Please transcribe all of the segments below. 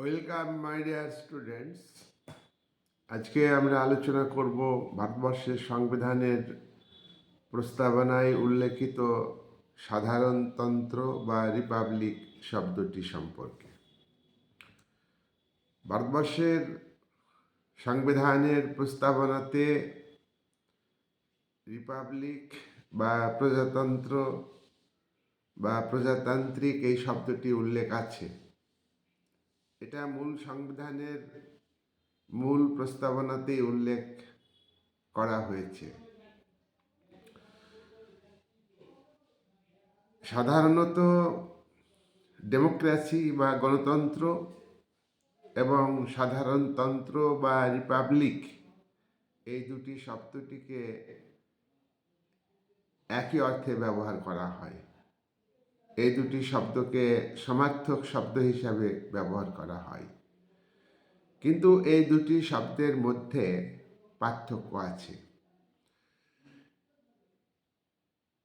Welcome my dear students আজকে আমরা আলোচনা করব ভারতবর্ষের সংবিধানের প্রস্তাবনায় উল্লেখিত সাধারণতন্ত্র বা রিপাবলিক শব্দটি সম্পর্কে। ভারতবর্ষের সংবিধানের প্রস্তাবনাতে রিপাবলিক বা প্রজাতন্ত্র বা প্রজাতান্ত্রিক এই শব্দটি উল্লেখ আছে। এটা মূল সংবিধানের মূল প্রস্তাবনাতেই উল্লেখ করা হয়েছে। সাধারণত ডেমোক্রেসি বা গণতন্ত্র এবং সাধারণতন্ত্র বা রিপাবলিক এই দুটি শব্দটিকে একই অর্থে ব্যবহার করা হয়। এই দুটি শব্দকে সমার্থক শব্দ হিসাবে ব্যবহার করা হয়। কিন্তু এই দুটি শব্দের মধ্যে পার্থক্য আছে।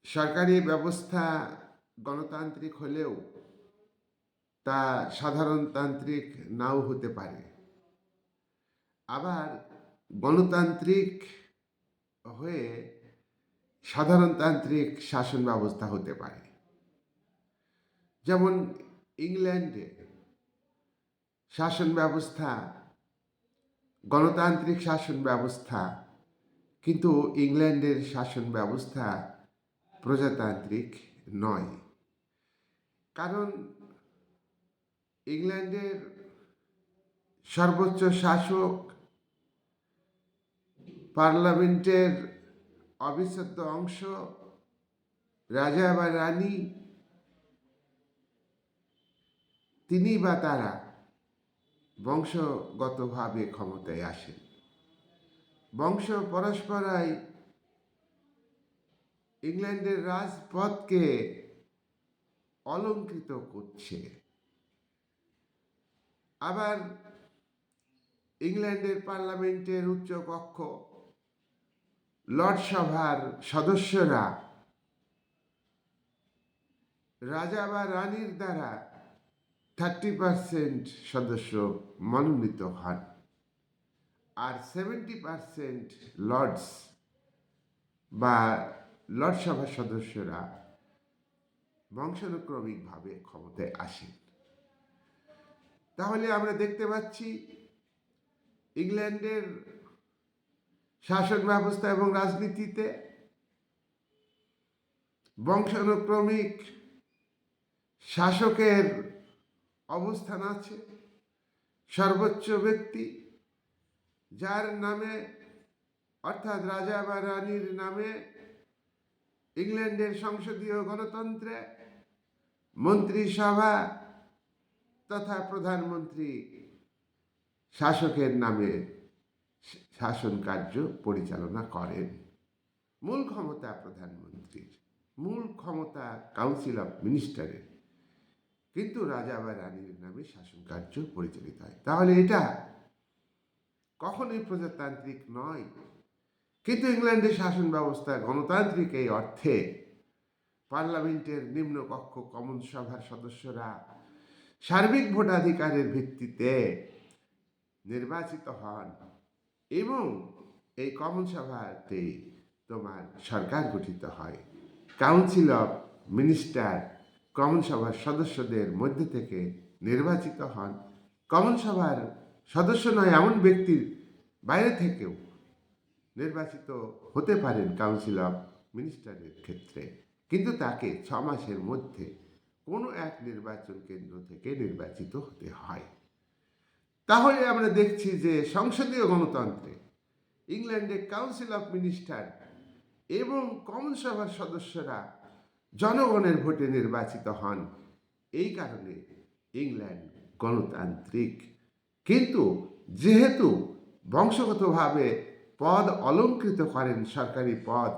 সরকারি ব্যবস্থা গণতান্ত্রিক হলেও তা সাধারণতান্ত্রিক নাও হতে পারে। আবার গণতান্ত্রিক হয়ে সাধারণতান্ত্রিক শাসন ব্যবস্থা হতে পারে। যেমন ইংল্যান্ডে শাসন ব্যবস্থা, গণতান্ত্রিক শাসন ব্যবস্থা, কিন্তু ইংল্যান্ডের শাসন ব্যবস্থা প্রজাতান্ত্রিক নয়। কারণ ইংল্যান্ডের সর্বোচ্চ শাসক পার্লামেন্টের অবিচ্ছেদ্য অংশ রাজা বা রানী তিনি বা তারা বংশগতভাবে ক্ষমতায় আসেন। বংশ পরস্পরাই ইংল্যান্ডের রাজপথকে অলঙ্কৃত করছে। আবার ইংল্যান্ডের পার্লামেন্টের উচ্চ কক্ষ লর্ডসভার সদস্যরা রাজা বা রানীর দ্বারা থার্টি পার্সেন্ট সদস্য মনোনীত হন। আর সেভেন্টি পার্সেন্ট লর্ডস বা লর্ডসভার সদস্যরা বংশানুক্রমিকভাবে ক্ষমতায় আসেন। তাহলে আমরা দেখতে পাচ্ছি ইংল্যান্ডের শাসন ব্যবস্থা এবং রাজনীতিতে বংশানুক্রমিক শাসকের অবস্থান আছে। সর্বোচ্চ ব্যক্তি, যার নামে, অর্থাৎ রাজা বা রানীর নামে, ইংল্যান্ডের সংসদীয় গণতন্ত্রে, মন্ত্রিসভা তথা প্রধানমন্ত্রী শাসকের নামে শাসন কার্য পরিচালনা করেন। মূল ক্ষমতা প্রধানমন্ত্রীর। মূল ক্ষমতা কাউন্সিল অফ মিনিস্টারের কিন্তু রাজা বা রানীর নামে শাসন কার্য পরিচালিত হয়। তাহলে এটা কখনোই প্রজাতান্ত্রিক নয়। কিন্তু ইংল্যান্ডের শাসন ব্যবস্থা গণতান্ত্রিক এই অর্থে পার্লামেন্টের নিম্নকক্ষ কমন সভার সদস্যরা সার্বিক ভোটাধিকারের ভিত্তিতে নির্বাচিত হন এবং এই কমন সভাতে তোমার সরকার গঠিত হয়। কাউন্সিল অফ মিনিস্টার কমন সভার সদস্যদের মধ্যে থেকে নির্বাচিত হন। কমন সভার সদস্য নয়, এমন ব্যক্তির বাইরে থেকেও নির্বাচিত হতে পারেন কাউন্সিল অফ মিনিস্টারের ক্ষেত্রে। কিন্তু তাকে ছ মাসের মধ্যে কোনো এক নির্বাচন কেন্দ্র থেকে নির্বাচিত হতে হয়। তাহলে আমরা দেখছি যে সংসদীয় গণতন্ত্রে ইংল্যান্ডে কাউন্সিল অফ মিনিস্টার এবং কমন সভার সদস্যরা জনগণের ভোটে নির্বাচিত হন। এই কারণে ইংল্যান্ড গণতান্ত্রিক। কিন্তু যেহেতু বংশগতভাবে পদ অলঙ্কৃত করেন সরকারি পদ,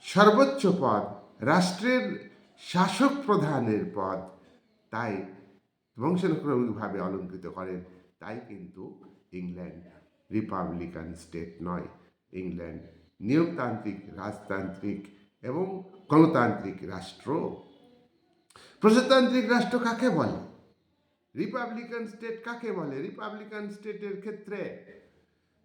সর্বোচ্চ পদ রাষ্ট্রের শাসক প্রধানের পদ, তাই বংশানুক্রমিকভাবে অলঙ্কৃত করেন। তাই কিন্তু ইংল্যান্ড রিপাবলিকান স্টেট নয়। ইংল্যান্ড নিয়োগতান্ত্রিক, রাজতান্ত্রিক এবং গণতান্ত্রিক রাষ্ট্র। প্রজাতান্ত্রিক রাষ্ট্র কাকে বলে? রিপাবলিকান স্টেট কাকে বলে? রিপাবলিকান স্টেটের ক্ষেত্রে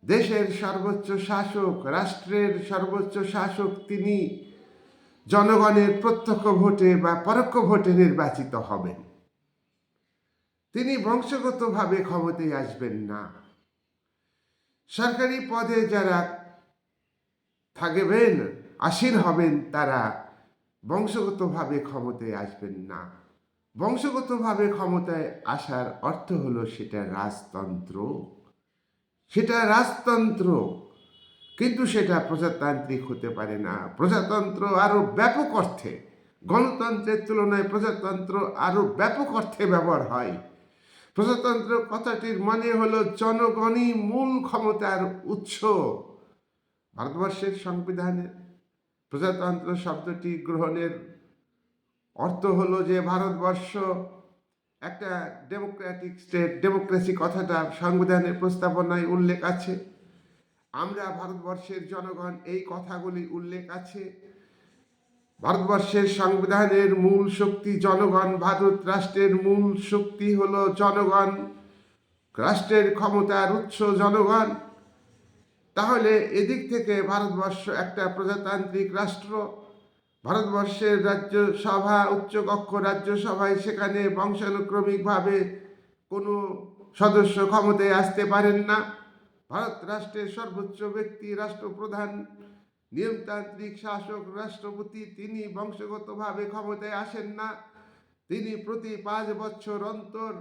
দেশের সর্বোচ্চ শাসক, রাষ্ট্রের সর্বোচ্চ শাসক তিনি জনগণের প্রত্যক্ষ ভোটে বা পরোক্ষ ভোটে নির্বাচিত হবেন। তিনি বংশগতভাবে ক্ষমতায় আসবেন না। সরকারি পদে যারা থাকবেন, আসীন হবেন তারা বংশগতভাবে ক্ষমতায় আসবেন না। বংশগতভাবে ক্ষমতায় আসার অর্থ হলো সেটা রাজতন্ত্র। সেটা রাজতন্ত্র। কিন্তু সেটা প্রজাতান্ত্রিক হতে পারে না। প্রজাতন্ত্র আরও ব্যাপক অর্থে, গণতন্ত্রের তুলনায় প্রজাতন্ত্র আরও ব্যাপক অর্থে ব্যবহার হয়। প্রজাতন্ত্র কথাটির মানে হলো জনগণই মূল ক্ষমতার উৎস। ভারতবর্ষের সংবিধানে প্রজাতন্ত্র শব্দটি গ্রহণের অর্থ হলো যে ভারতবর্ষ একটা ডেমোক্রেটিক স্টেট ডেমোক্রেসি কথাটা সংবিধানের প্রস্তাবনায় উল্লেখ আছে। আমরা ভারতবর্ষের জনগণ এই কথাগুলি উল্লেখ আছে। ভারতবর্ষের সংবিধানের মূল শক্তি জনগণ, ভারত রাষ্ট্রের মূল শক্তি হলো জনগণ। রাষ্ট্রের ক্ষমতার উৎস জনগণ। তাহলে এদিক থেকে ভারতবর্ষ একটা প্রজাতান্ত্রিক রাষ্ট্র। ভারতবর্ষের রাজ্যসভা উচ্চকক্ষ রাজ্যসভায় সেখানে বংশানুক্রমিকভাবে কোনো সদস্য ক্ষমতায় আসতে পারেন না। ভারত রাষ্ট্রের সর্বোচ্চ ব্যক্তি, রাষ্ট্রপ্রধান, নিয়মতান্ত্রিক শাসক, রাষ্ট্রপতি, তিনি বংশগতভাবে ক্ষমতায় আসেন না। তিনি প্রতি পাঁচ বছর অন্তর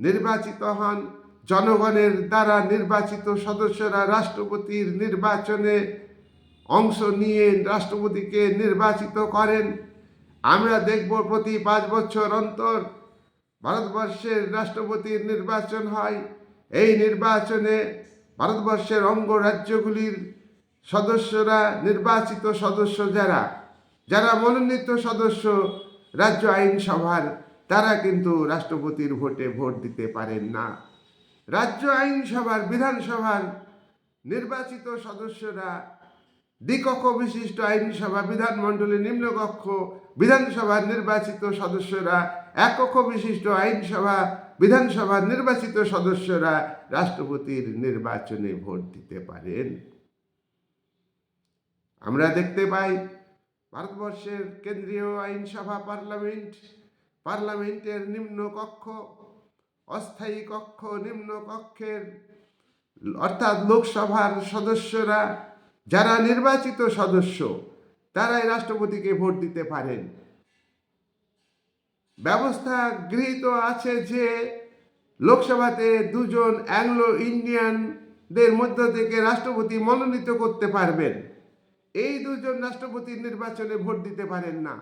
নির্বাচিত হন। জনগণের দ্বারা নির্বাচিত সদস্যরা রাষ্ট্রপতির নির্বাচনে অংশ নিয়ে রাষ্ট্রপতিকে নির্বাচিত করেন। আমরা দেখব প্রতি পাঁচ বছর অন্তর ভারতবর্ষের রাষ্ট্রপতির নির্বাচন হয়। এই নির্বাচনে ভারতবর্ষের অঙ্গরাজ্যগুলির সদস্যরা নির্বাচিত সদস্য যারা যারা মনোনীত সদস্য রাজ্য আইনসভার, তারা কিন্তু রাষ্ট্রপতির ভোটে ভোট দিতে পারেন না। রাজ্য আইনসভার, বিধানসভার নির্বাচিত সদস্যরা দ্বিকক্ষ বিশিষ্ট আইনসভা, বিধানমণ্ডলী নিম্নকক্ষ, বিধানসভার নির্বাচিত সদস্যরা, এককক্ষ বিশিষ্ট আইনসভা, বিধানসভার নির্বাচিত সদস্যরা রাষ্ট্রপতির নির্বাচনে ভোট দিতে পারেন। আমরা দেখতে পাই, ভারতবর্ষের কেন্দ্রীয় আইনসভা পার্লামেন্ট, পার্লামেন্টের নিম্ন কক্ষ অস্থায়ী কক্ষ, নিম্ন কক্ষের, অর্থাৎ লোকসভার সদস্যরা, যারা নির্বাচিত সদস্য, তারাই রাষ্ট্রপতিকে ভোট দিতে পারেন। ব্যবস্থা গৃহীত আছে যে, লোকসভাতে দুজন অ্যাংলো ইন্ডিয়ানদের মধ্য থেকে রাষ্ট্রপতি মনোনীত করতে পারবেন। এই দুজন রাষ্ট্রপতি নির্বাচনে ভোট দিতে পারেন না।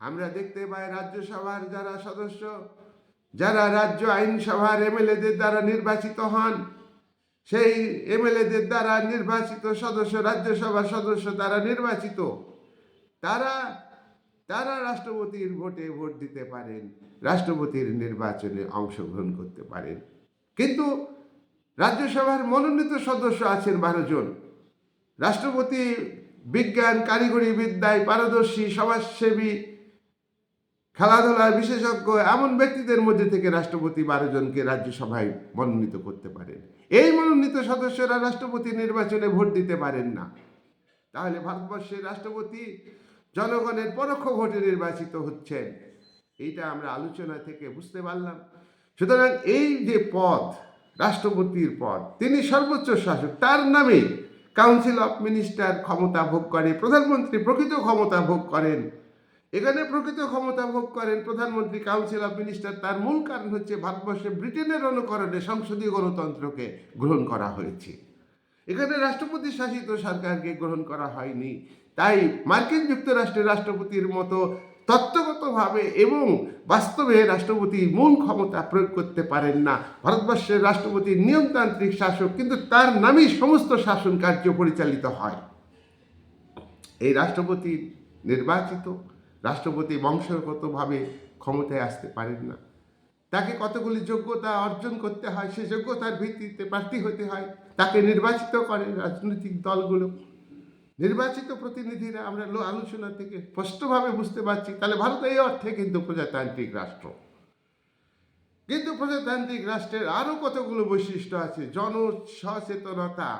আমরা দেখতে পাই রাজ্যসভার যারা সদস্য যারা রাজ্য আইনসভার এমএলএদের দ্বারা নির্বাচিত হন, সেই এমএলএদের দ্বারা নির্বাচিত সদস্য, রাজ্যসভার সদস্য দ্বারা নির্বাচিত, তারা তারা রাষ্ট্রপতির ভোটে ভোট দিতে পারেন, রাষ্ট্রপতির নির্বাচনে অংশগ্রহণ করতে পারেন। কিন্তু রাজ্যসভার মনোনীত সদস্য আছেন বারো জন। রাষ্ট্রপতি, বিজ্ঞান, কারিগরি বিদ্যায়, পারদর্শী, সমাজসেবী খেলাধুলার বিশেষজ্ঞ এমন ব্যক্তিদের মধ্যে থেকে রাষ্ট্রপতি বারো জনকে রাজ্যসভায় মনোনীত করতে পারেন। এই মনোনীত সদস্যরা রাষ্ট্রপতি নির্বাচনে ভোট দিতে পারেন না। তাহলে ভারতবর্ষের রাষ্ট্রপতি জনগণের পরোক্ষ ভোটে নির্বাচিত হচ্ছেন। এইটা আমরা আলোচনা থেকে বুঝতে পারলাম। সুতরাং এই যে পদ রাষ্ট্রপতির পদ তিনি সর্বোচ্চ শাসক, তার নামে কাউন্সিল অফ মিনিস্টার ক্ষমতা ভোগ করে প্রধানমন্ত্রী প্রকৃত ক্ষমতা ভোগ করেন। এখানে প্রকৃত ক্ষমতা ভোগ করেন প্রধানমন্ত্রী কাউন্সিল অফ মিনিস্টার তার মূল কারণ হচ্ছে ভারতবর্ষে ব্রিটেনের অনুকরণে সংসদীয় গণতন্ত্রকে গ্রহণ করা হয়েছে। এখানে রাষ্ট্রপতি শাসিত সরকারকে গ্রহণ করা হয়নি। তাই মার্কিন যুক্তরাষ্ট্রের রাষ্ট্রপতির মতো তত্ত্বগতভাবে এবং বাস্তবে রাষ্ট্রপতি মূল ক্ষমতা প্রয়োগ করতে পারেন না। ভারতবর্ষের রাষ্ট্রপতি নিয়মতান্ত্রিক শাসক, কিন্তু তার নামেই সমস্ত শাসন কার্য পরিচালিত হয়। এই রাষ্ট্রপতি নির্বাচিত রাষ্ট্রপতি বংশগতভাবে ক্ষমতায় আসতে পারেন না। তাকে কতগুলি যোগ্যতা অর্জন করতে হয়, সে যোগ্যতার ভিত্তিতে প্রার্থী হতে হয়, তাকে নির্বাচিত করে রাজনৈতিক দলগুলো। নির্বাচিত প্রতিনিধিরা আমরা আলোচনা থেকে স্পষ্টভাবে বুঝতে পারছি, তাহলে ভারত এই অর্থে কিন্তু প্রজাতান্ত্রিক রাষ্ট্র। কিন্তু প্রজাতান্ত্রিক রাষ্ট্রের আরও কতগুলো বৈশিষ্ট্য আছে? জন সচেতনতা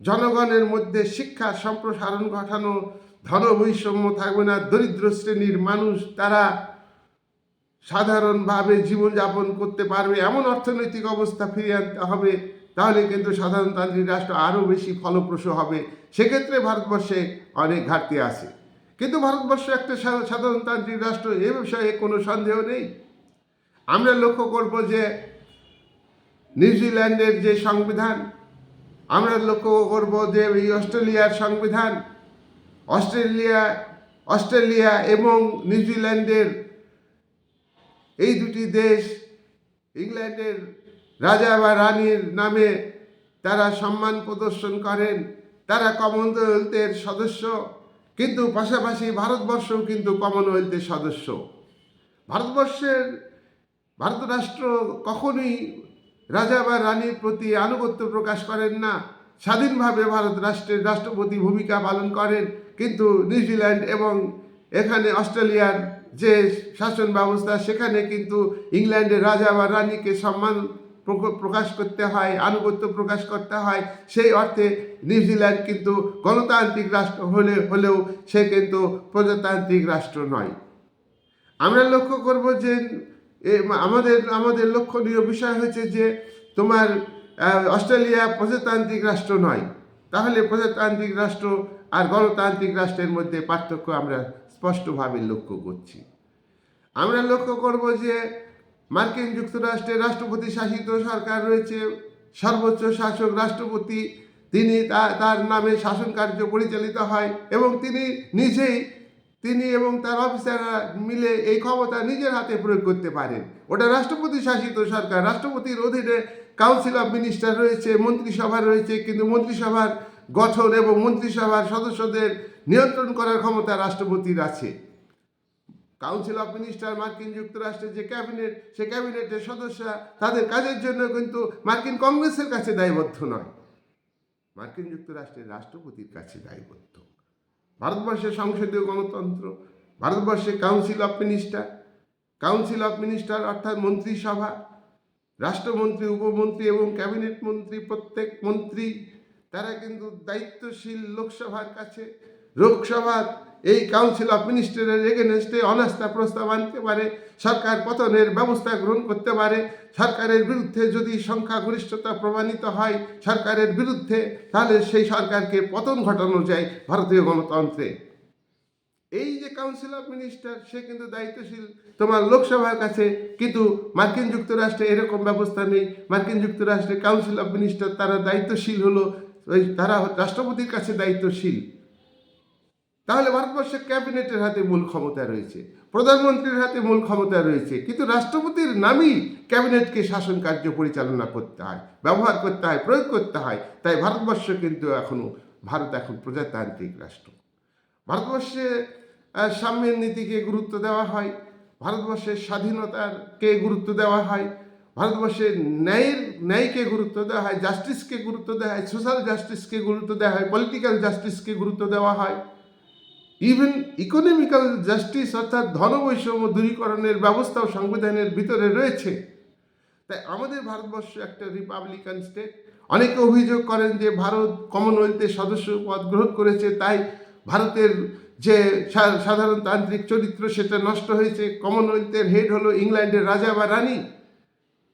জনগণের মধ্যে শিক্ষা সম্প্রসারণ ঘটানো ধন বৈষম্য থাকবে না, দরিদ্র শ্রেণির মানুষ তারা সাধারণভাবে জীবনযাপন করতে পারবে, এমন অর্থনৈতিক অবস্থা ফিরিয়ে আনতে হবে, তাহলে কিন্তু সাধারণতান্ত্রিক রাষ্ট্র আরও বেশি ফলপ্রসূ হবে। সেক্ষেত্রে ভারতবর্ষে অনেক ঘাটতি আছে। কিন্তু ভারতবর্ষ একটা সাধারণতান্ত্রিক রাষ্ট্র, এ বিষয়ে কোনো সন্দেহ নেই। আমরা লক্ষ্য করব যে নিউজিল্যান্ডের যে সংবিধান আমরা লক্ষ্য করব যে এই অস্ট্রেলিয়ার সংবিধান, অস্ট্রেলিয়া অস্ট্রেলিয়া এবং নিউজিল্যান্ডের এই দুটি দেশ, ইংল্যান্ডের রাজা বা রানীর নামে তারা সম্মান প্রদর্শন করেন। তারা কমনওয়েলথের সদস্য, কিন্তু পাশাপাশি ভারতবর্ষও কিন্তু কমনওয়েলথের সদস্য। ভারতবর্ষের ভারত রাষ্ট্র কখনোই রাজা বা রানীর প্রতি আনুগত্য প্রকাশ করেন না। স্বাধীনভাবে ভারত রাষ্ট্রের রাষ্ট্রপতি ভূমিকা পালন করেন। কিন্তু নিউজিল্যান্ড এবং এখানে অস্ট্রেলিয়ার যে শাসন ব্যবস্থা, সেখানে কিন্তু ইংল্যান্ডের রাজা বা রানীকে সম্মান প্রক- প্রকাশ করতে হয়, আনুগত্য প্রকাশ করতে হয়। সেই অর্থে নিউজিল্যান্ড কিন্তু গণতান্ত্রিক রাষ্ট্র হলে, হলেও সে কিন্তু প্রজাতান্ত্রিক রাষ্ট্র নয়। আমরা লক্ষ্য করব যে এ, আমাদের আমাদের লক্ষণীয় বিষয় হচ্ছে যে তোমার অস্ট্রেলিয়া প্রজাতান্ত্রিক রাষ্ট্র নয়। তাহলে প্রজাতান্ত্রিক রাষ্ট্র আর গণতান্ত্রিক রাষ্ট্রের মধ্যে পার্থক্য আমরা স্পষ্টভাবে লক্ষ্য করছি। আমরা লক্ষ্য করব যে মার্কিন যুক্তরাষ্ট্রের রাষ্ট্রপতি শাসিত সরকার রয়েছে। সর্বোচ্চ শাসক রাষ্ট্রপতি তিনি তার নামে শাসন কার্য পরিচালিত হয় এবং তিনি নিজেই তিনি এবং তার অফিসাররা মিলে এই ক্ষমতা নিজের হাতে প্রয়োগ করতে পারেন। ওটা রাষ্ট্রপতি শাসিত সরকার। রাষ্ট্রপতির অধীনে কাউন্সিল অফ মিনিস্টার রয়েছে, মন্ত্রিসভা রয়েছে, কিন্তু মন্ত্রিসভার গঠন এবং মন্ত্রিসভার সদস্যদের নিয়ন্ত্রণ করার ক্ষমতা রাষ্ট্রপতির আছে। কাউন্সিল অফ মিনিস্টার মার্কিন যুক্তরাষ্ট্রের যে ক্যাবিনেট, সে ক্যাবিনেটের সদস্যরা তাদের কাজের জন্য কিন্তু মার্কিন কংগ্রেসের কাছে দায়বদ্ধ নয়। মার্কিন যুক্তরাষ্ট্রের রাষ্ট্রপতির কাছে দায়বদ্ধ। ভারতবর্ষের সংসদীয় গণতন্ত্র ভারতবর্ষে council of minister council of minister অর্থাৎ মন্ত্রিসভা, রাষ্ট্রমন্ত্রী, উপমন্ত্রী এবং ক্যাবিনেট মন্ত্রী, প্রত্যেক মন্ত্রী, তারা কিন্তু দায়িত্বশীল লোকসভার কাছে লোকসভা এই কাউন্সিল অফ মিনিস্টারের এগেনস্টে অনাস্থা প্রস্তাব আনতে পারে, সরকার পতনের ব্যবস্থা গ্রহণ করতে পারে, সরকারের বিরুদ্ধে যদি সংখ্যাগরিষ্ঠতা প্রমাণিত হয় সরকারের বিরুদ্ধে, তাহলে সেই সরকারকে পতন ঘটানো যায় ভারতীয় গণতন্ত্রে। এই যে কাউন্সিল অফ মিনিস্টার সে কিন্তু দায়িত্বশীল। তোমার লোকসভার কাছে কিন্তু মার্কিন যুক্তরাষ্ট্রে এরকম ব্যবস্থা নেই। মার্কিন যুক্তরাষ্ট্রে কাউন্সিল অফ মিনিস্টার তারা দায়িত্বশীল হলো তারা রাষ্ট্রপতির কাছে দায়িত্বশীল। তাহলে ভারতবর্ষের ক্যাবিনেটের হাতে মূল ক্ষমতা রয়েছে, প্রধানমন্ত্রীর হাতে মূল ক্ষমতা রয়েছে, কিন্তু রাষ্ট্রপতির নামই ক্যাবিনেটকে শাসন কার্য পরিচালনা করতে হয়, ব্যবহার করতে হয়, প্রয়োগ করতে হয়, তাই ভারতবর্ষ কিন্তু এখনও ভারত এখন প্রজাতান্ত্রিক রাষ্ট্র। ভারতবর্ষে সাম্যের নীতিকে গুরুত্ব দেওয়া হয়, ভারতবর্ষের স্বাধীনতাকে গুরুত্ব দেওয়া হয়, ভারতবর্ষের ন্যায়ের, ন্যায়কে গুরুত্ব দেওয়া হয়, জাস্টিসকে গুরুত্ব দেওয়া হয়, সোশ্যাল জাস্টিসকে গুরুত্ব দেওয়া হয়, পলিটিক্যাল জাস্টিসকে গুরুত্ব দেওয়া হয়। ইভেন ইকোনমিক্যাল জাস্টিস অর্থাৎ ধনবৈষম্য দূরীকরণের ব্যবস্থাও সংবিধানের ভিতরে রয়েছে। তাই আমাদের ভারতবর্ষ একটা রিপাবলিকান স্টেট অনেকে অভিযোগ করেন যে ভারত কমনওয়েলথের সদস্য পদ গ্রহণ করেছে, তাই ভারতের যে সাধারণতান্ত্রিক চরিত্র সেটা নষ্ট হয়েছে। কমনওয়েলথের হেড হলো ইংল্যান্ডের রাজা বা রানী।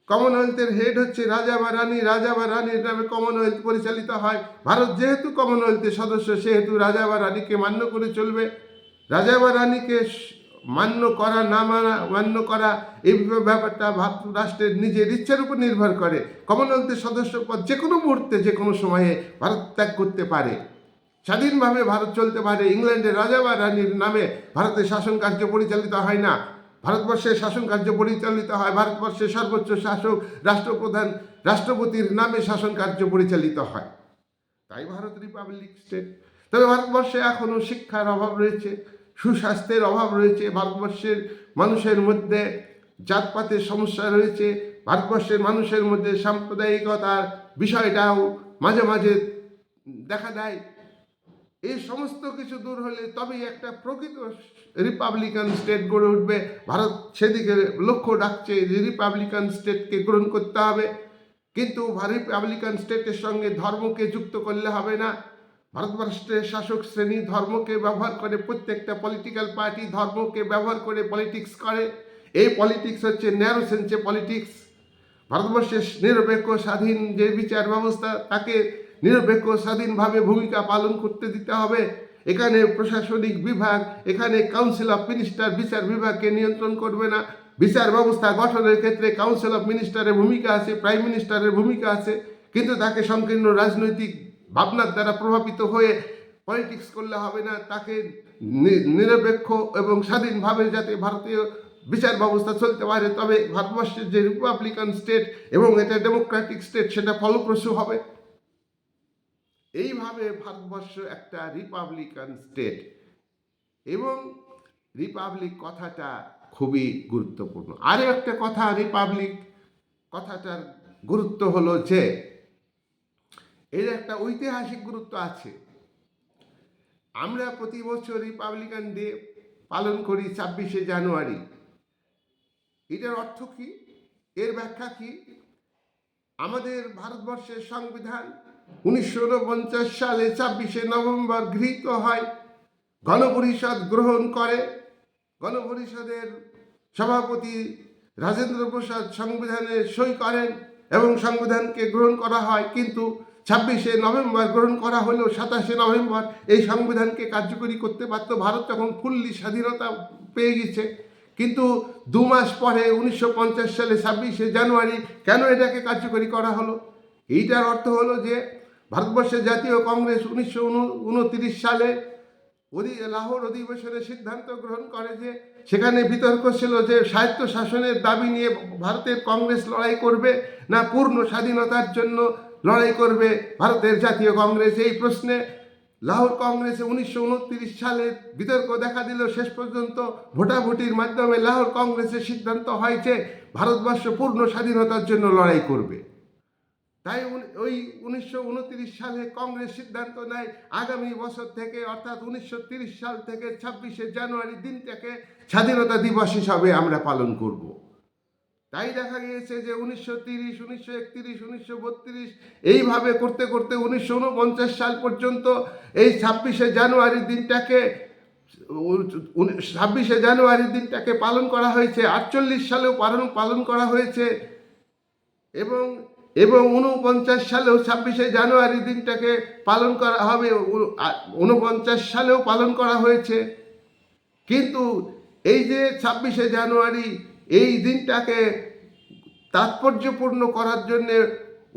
কমনওয়েলথের হেড হচ্ছে রাজা বা রানী। রাজা বা রানীর নামে কমনওয়েলথ পরিচালিত হয়। ভারত যেহেতু কমনওয়েলথের সদস্য, সেহেতু রাজা বা রানীকে মান্য করে চলবে। রাজা বা রানীকে মান্য করা, না মানা, মান্য করা, এই ব্যাপারটা ভারত রাষ্ট্রের নিজের ইচ্ছার উপর নির্ভর করে। কমনওয়েলথের সদস্য পদ যে কোনো মুহূর্তে, যে কোনো সময়ে ভারত ত্যাগ করতে পারে। স্বাধীনভাবে ভারত চলতে পারে। ইংল্যান্ডের রাজা বা রানীর নামে ভারতের শাসন কার্য পরিচালিত হয় না। ভারতবর্ষের শাসন কার্য পরিচালিত হয়। ভারতবর্ষের সর্বোচ্চ শাসক, রাষ্ট্রপ্রধান, রাষ্ট্রপতির নামে শাসন কার্য পরিচালিত হয়। তাই ভারত রিপাবলিক স্টেট তবে ভারতবর্ষে এখনও শিক্ষার অভাব রয়েছে, সুস্বাস্থ্যের অভাব রয়েছে, ভারতবর্ষের মানুষের মধ্যে জাতপাতের সমস্যা রয়েছে, ভারতবর্ষের মানুষের মধ্যে সাম্প্রদায়িকতার বিষয়টাও মাঝে মাঝে দেখা দেয়। এই সমস্ত কিছু দূর হলে তবেই একটা প্রকৃত রিপাবলিকান স্টেট গড়ে উঠবে। ভারত সেদিকে লক্ষ্য রাখছে যে রিপাবলিকান স্টেটকে গ্রহণ করতে হবে। কিন্তু রিপাবলিকান স্টেটের সঙ্গে ধর্মকে যুক্ত করলে হবে না। ভারতবর্ষের শাসক শ্রেণি ধর্মকে ব্যবহার করে প্রত্যেকটা পলিটিক্যাল পার্টি ধর্মকে ব্যবহার করে পলিটিক্স করে। এই পলিটিক্স হচ্ছে ন্যারো সেন্সে পলিটিক্স ভারতবর্ষের নিরপেক্ষ স্বাধীন যে বিচার ব্যবস্থা, তাকে নিরপেক্ষ স্বাধীনভাবে ভূমিকা পালন করতে দিতে হবে। এখানে প্রশাসনিক বিভাগ, এখানে কাউন্সিল অফ মিনিস্টার বিচার বিভাগকে নিয়ন্ত্রণ করবে না। বিচার ব্যবস্থা গঠনের ক্ষেত্রে কাউন্সিল অফ মিনিস্টারের ভূমিকা আছে প্রাইম মিনিস্টারের ভূমিকা আছে। কিন্তু তাকে সংকীর্ণ রাজনৈতিক ভাবনার দ্বারা প্রভাবিত হয়ে পলিটিক্স করলে হবে না। তাকে নিরপেক্ষ এবং স্বাধীনভাবে যাতে ভারতীয় বিচার ব্যবস্থা চলতে পারে, তবে ভারতবর্ষের যে রিপাবলিকান স্টেট এবং এটা ডেমোক্রেটিক স্টেট সেটা ফলপ্রসূ হবে। এইভাবে ভারতবর্ষ একটা রিপাবলিকান স্টেট এবং রিপাবলিক কথাটা খুবই গুরুত্বপূর্ণ। আরও একটা কথা রিপাবলিক কথাটার গুরুত্ব হলো যে, এর একটা ঐতিহাসিক গুরুত্ব আছে। আমরা প্রতি বছর রিপাবলিকান ডে পালন করি ছাব্বিশে জানুয়ারি। এটার অর্থ কি? এর ব্যাখ্যা কি? আমাদের ভারতবর্ষের সংবিধান উনিশশো উনপঞ্চাশ সালে ছাব্বিশে নভেম্বর গৃহীত হয়। গণপরিষদ গ্রহণ করে। গণপরিষদের সভাপতি রাজেন্দ্র প্রসাদ সংবিধানে সই করেন এবং সংবিধানকে গ্রহণ করা হয়। কিন্তু ছাব্বিশে নভেম্বর গ্রহণ করা হলেও সাতাশে নভেম্বর এই সংবিধানকে কার্যকরী করতে পারত। ভারত তখন ফুল্লি স্বাধীনতা পেয়ে গেছে। কিন্তু দু মাস পরে উনিশশো পঞ্চাশ সালে ছাব্বিশে জানুয়ারি কেন এটাকে কার্যকরী করা হলো? এইটার অর্থ হলো যে ভারতবর্ষের জাতীয় কংগ্রেস উনিশশো উনত্রিশ সালে অধি, লাহোর অধিবেশনে সিদ্ধান্ত গ্রহণ করে যে সেখানে বিতর্ক ছিল যে স্বায়ত্ত শাসনের দাবি নিয়ে ভারতের কংগ্রেস লড়াই করবে না পূর্ণ স্বাধীনতার জন্য লড়াই করবে ভারতের জাতীয় কংগ্রেস? এই প্রশ্নে লাহোর কংগ্রেসে উনিশশো উনত্রিশ সালে বিতর্ক দেখা দিল। শেষ পর্যন্ত ভোটাভুটির মাধ্যমে লাহোর কংগ্রেসের সিদ্ধান্ত হয় যে ভারতবর্ষ পূর্ণ স্বাধীনতার জন্য লড়াই করবে। তাই ওই উনিশশো উনত্রিশ সালে কংগ্রেস সিদ্ধান্ত নেয়। আগামী বছর থেকে, অর্থাৎ উনিশশো সাল থেকে ছাব্বিশে জানুয়ারি দিনটাকে স্বাধীনতা দিবস হিসাবে আমরা পালন করব। তাই দেখা গিয়েছে যে উনিশশো তিরিশ, উনিশশো একত্রিশ, উনিশশো বত্রিশ, এইভাবে করতে করতে উনিশশো উনপঞ্চাশ সাল পর্যন্ত এই ছাব্বিশে জানুয়ারি দিনটাকে ছাব্বিশে জানুয়ারি দিনটাকে পালন করা হয়েছে। আটচল্লিশ সালেও পালন পালন করা হয়েছে। এবং এবং উনপঞ্চাশ সালেও ছাব্বিশে জানুয়ারি দিনটাকে পালন করা হবে উনপঞ্চাশ সালেও পালন করা হয়েছে। কিন্তু এই যে ছাব্বিশে জানুয়ারি, এই দিনটাকে তাৎপর্যপূর্ণ করার জন্য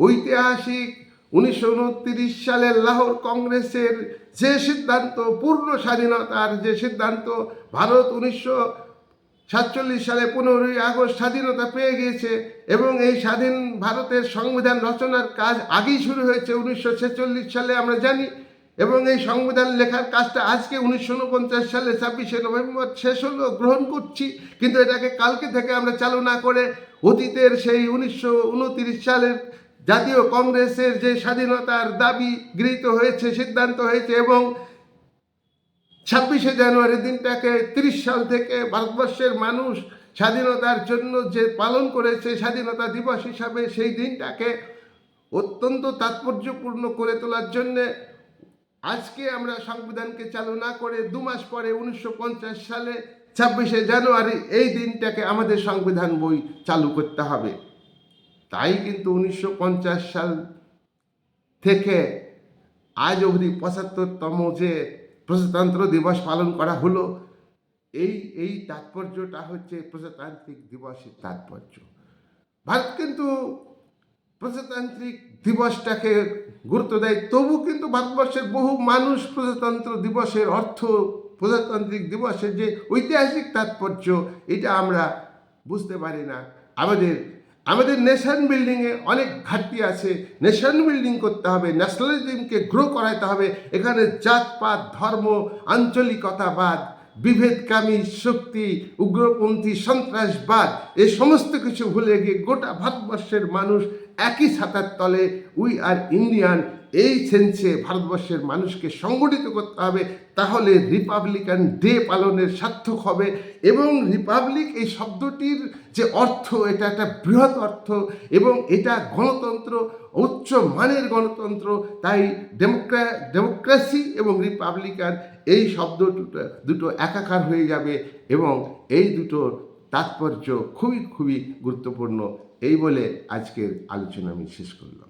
ঐতিহাসিক উনিশশো উনত্রিশ সালের লাহোর কংগ্রেসের যে সিদ্ধান্ত, পূর্ণ স্বাধীনতার যে সিদ্ধান্ত, ভারত উনিশশো সাতচল্লিশ সালে পনেরোই আগস্ট স্বাধীনতা পেয়ে গিয়েছে এবং এই স্বাধীন ভারতের সংবিধান রচনার কাজ আগেই শুরু হয়েছে উনিশশো ছেচল্লিশ সালে আমরা জানি এবং এই সংবিধান লেখার কাজটা আজকে উনিশশো উনপঞ্চাশ সালে ছাব্বিশে নভেম্বর শেষ হলো, গ্রহণ করছি। কিন্তু এটাকে কালকে থেকে আমরা চালু না করে অতীতের সেই উনিশশো উনত্রিশ সালের জাতীয় কংগ্রেসের যে স্বাধীনতার দাবি গৃহীত হয়েছে, সিদ্ধান্ত হয়েছে এবং ছাব্বিশে জানুয়ারি দিনটাকে তিরিশ সাল থেকে ভারতবর্ষের মানুষ স্বাধীনতার জন্য যে পালন করেছে স্বাধীনতা দিবস হিসাবে সেই দিনটাকে অত্যন্ত তাৎপর্যপূর্ণ করে তোলার জন্যে আজকে আমরা সংবিধানকে চালু না করে দু মাস পরে উনিশশো পঞ্চাশ সালে ছাব্বিশে জানুয়ারি এই দিনটাকে আমাদের সংবিধান বই চালু করতে হবে। তাই কিন্তু উনিশশো পঞ্চাশ সাল থেকে আজ অবধি পঁচাত্তরতম যে প্রজাতন্ত্র দিবস পালন করা হলো। এই এই তাৎপর্যটা হচ্ছে প্রজাতান্ত্রিক দিবসের তাৎপর্য। ভারত কিন্তু প্রজাতান্ত্রিক দিবসটাকে গুরুত্ব দেয়। তবু কিন্তু ভারতবর্ষের বহু মানুষ প্রজাতন্ত্র দিবসের অর্থ প্রজাতান্ত্রিক দিবসের যে ঐতিহাসিক তাৎপর্য, এটা আমরা বুঝতে পারি না। আমাদের আমাদের নেশন বিল্ডিংয়ে অনেক ঘাটতি আছে। নেশন বিল্ডিং করতে হবে ন্যাশনালিজমকে গ্রো করাইতে হবে। এখানে জাতপাত, ধর্ম, আঞ্চলিকতাবাদ বিভেদকামী শক্তি, উগ্রপন্থী, সন্ত্রাসবাদ, এ সমস্ত কিছু ভুলে গিয়ে গোটা ভারতবর্ষের মানুষ একই ছাতার তলে উই আর ইন্ডিয়ান এই সেন্সে ভারতবর্ষের মানুষকে সংগঠিত করতে হবে, তাহলে রিপাবলিকান ডে পালনের সার্থক হবে এবং রিপাবলিক এই শব্দটির যে অর্থ, এটা একটা বৃহৎ অর্থ এবং এটা গণতন্ত্র, উচ্চ মানের গণতন্ত্র, তাই ডেমোক্রা ডেমোক্রেসি এবং রিপাবলিকান এই শব্দ দুটো দুটো একাকার হয়ে যাবে এবং এই দুটোর তাৎপর্য খুবই খুবই গুরুত্বপূর্ণ। এই বলে আজকের আলোচনা আমি শেষ করলাম।